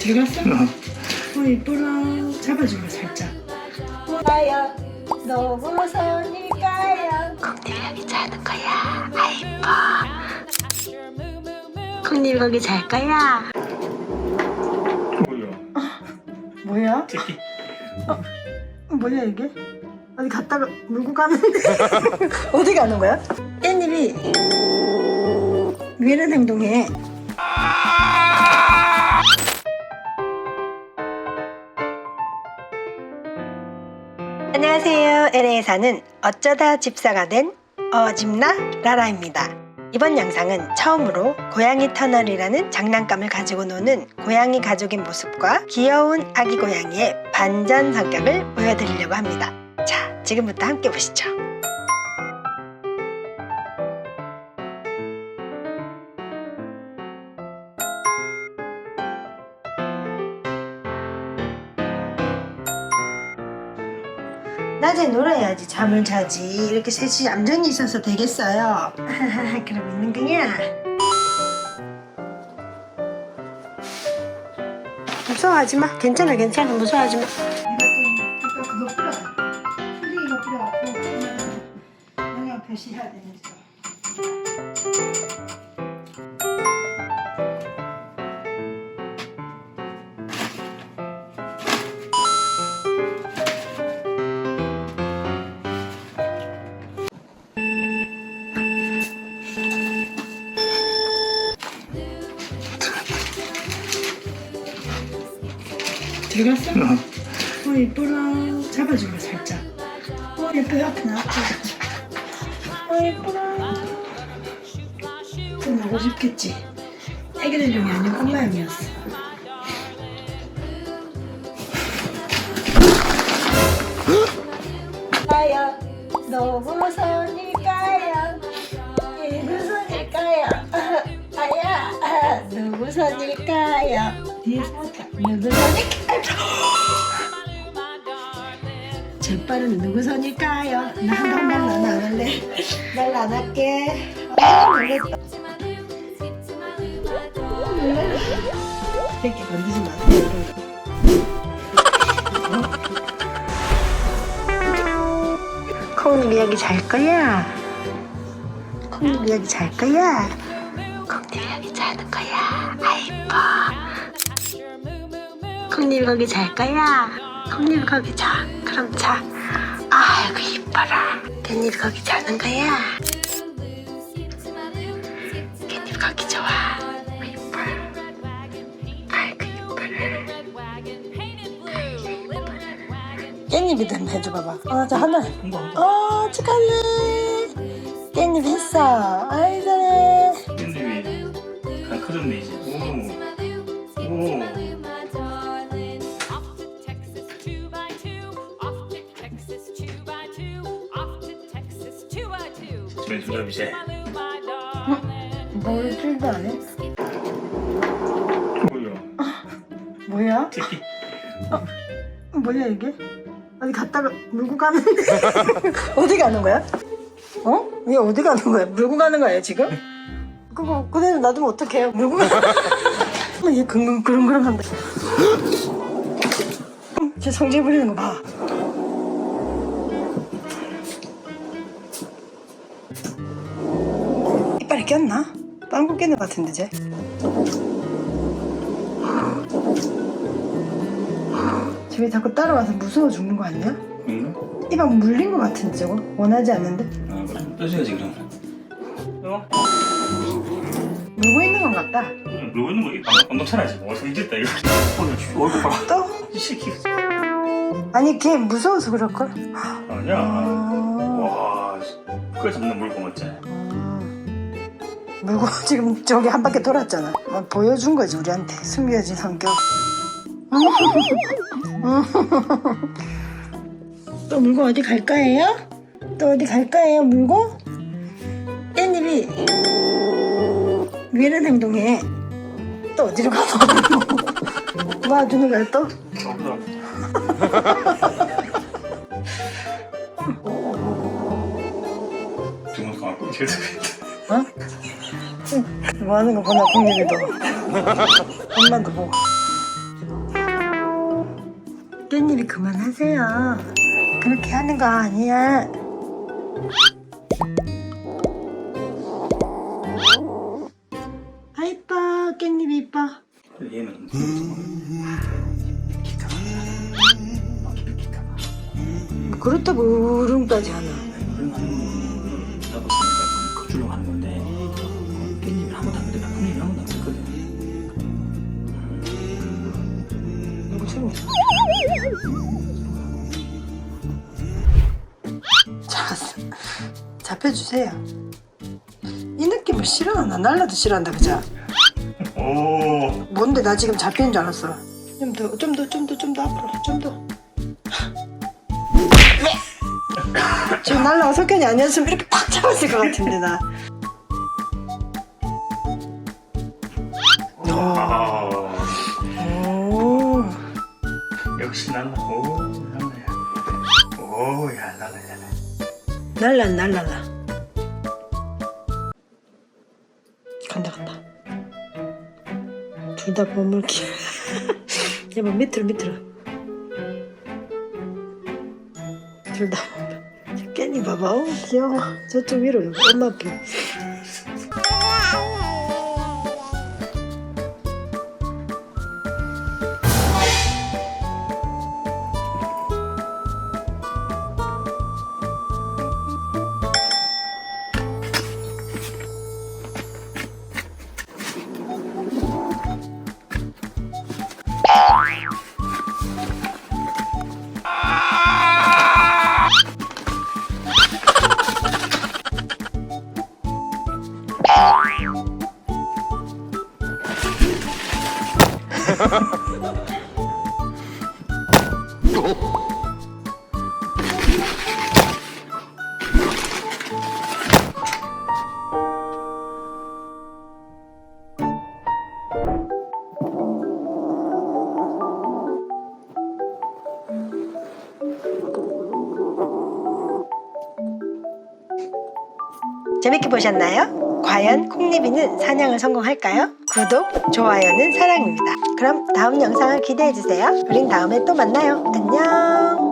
들어갔어? 어 이쁘라 잡아줄래 살짝 가요 너무 선일까요 콩님이 자는 거야. 아 이뻐. 콩님 거기 잘 거야. 뭐야? 뭐야? 새끼. 뭐야 이게? 어디 갔다가 물고 가는데 어디 가는 거야? 깻잎이 왜 이런 행동해? 안녕하세요. LA에 사는 어쩌다 집사가 된 어집나 라라입니다. 이번 영상은 처음으로 고양이 터널이라는 장난감을 가지고 노는 고양이 가족의 모습과 귀여운 아기 고양이의 반전 성격을 보여드리려고 합니다. 자, 지금부터 함께 보시죠. 낮에 놀아야지 잠을 자지. 이렇게 셋이 얌전히 있어서 되겠어요. 그러고 있는 거야 무서워하지 마. 괜찮아 괜찮아. 무서워하지 마 영양 표시해야 되면서 들어갔어? 어 이쁘라. 잡아줄래 살짝. 어 예뻐 앞에 나왔다 어 예쁘라 좀 나고 싶겠지. 애기들 용이 아니고 엄마 용이었어. 가요. 너무 선일까요. 누구 선일까요. 아야 누구 선일까요. 누구 선일까요 제빨은 누구 선일까요? 나한 번만 나안 할래 말안 할게 아 놀랬다 새끼 건드지 마세요 콩님 여기 잘 거야 콩님 여기 잘 거야 콩님 여기 자는 거야. 아이뻐. 콩님 거기 잘 거야. 콩님 거기 자. 그럼 자. 아이고 이뻐라. 깻잎 거기 자는 거야. 깻잎 거기 좋아. 이뻐. 아이고. 깻잎이 좀 해줘봐봐 어저 하나 어 축하해 깻잎 했어 아이 잘해 깻잎이 다 커졌네 이제. 집에 두잡 이제. 뭘 줄도 안 해? 뭐야? 뭐야? 새끼. 뭐야 이게? 어디 갔다가 물고 가는데 어디 가는 거야? 어? 얘 어디 가는 거야? 물고 가는 거야 지금? 그거 그대로 놔두면 어떡해요? 물고 가. 어머, 얘 그릉 그릉그릉한다. 제 성질 부리는 거 봐. 이빨이 꼈나? 빵꾸 꼈는 것 같은데 쟤. 저기 자꾸 따라와서 무서워 죽는 거 아니야? 응? 이방 물린 것 같은데 저거 원하지 않는데 아 그래. 떠줘야지 그럼. 어? 물고 있는 건 같다 그래, 그러고 있는 거 이거 방금 차라지. 어디서 잊었다 이거. 오늘 씨, 얼굴 봐라. 또 이 새끼. 아니 걔 무서워서 그럴걸 아니야. 아... 와. 그걸 잡는 물고 맞지? 음. 물고 지금 저기 한 바퀴 돌았잖아 어, 보여준 거지 우리한테 숨겨진 성격 또 물고 어디 갈 거예요? 또 어디 갈 거예요 물고? 깻잎이 왜 이런 행동해 또 어디로 가서 놔주는 거야 또? 어, 그럼. 어? 뭐 하는 거 보나 공룡이도 엄마도 보고 깻잎이 그만하세요. 그렇게 하는 거 아니야 아 이뻐. 깻잎이 이뻐. 얘는 그렇다고 울음까지 하나 자, 잡혀주세요. 이 느낌을 싫어하나? 날라도 싫어한다 그죠? 오. 뭔데? 나 지금 잡히는 줄 알았어. 좀 더 좀 더 좀 더 좀 더 앞으로 좀 더. 지금 날라가 석현이 아니었으면 이렇게 팍 잡았을 것 같은데 나 날라 오 날라야 오야 날라야 날라 날라라 간다 간다. 둘다 머물기 야뭐 밑으로 밑으로. 둘다 깻잎 봐봐. 어 귀여워. 저쪽 위로 엄마 앞에 재밌게 보셨나요? 과연 콩잎이는 사냥을 성공할까요? 구독, 좋아요는 사랑입니다. 그럼 다음 영상을 기대해주세요. 우린 다음에 또 만나요. 안녕!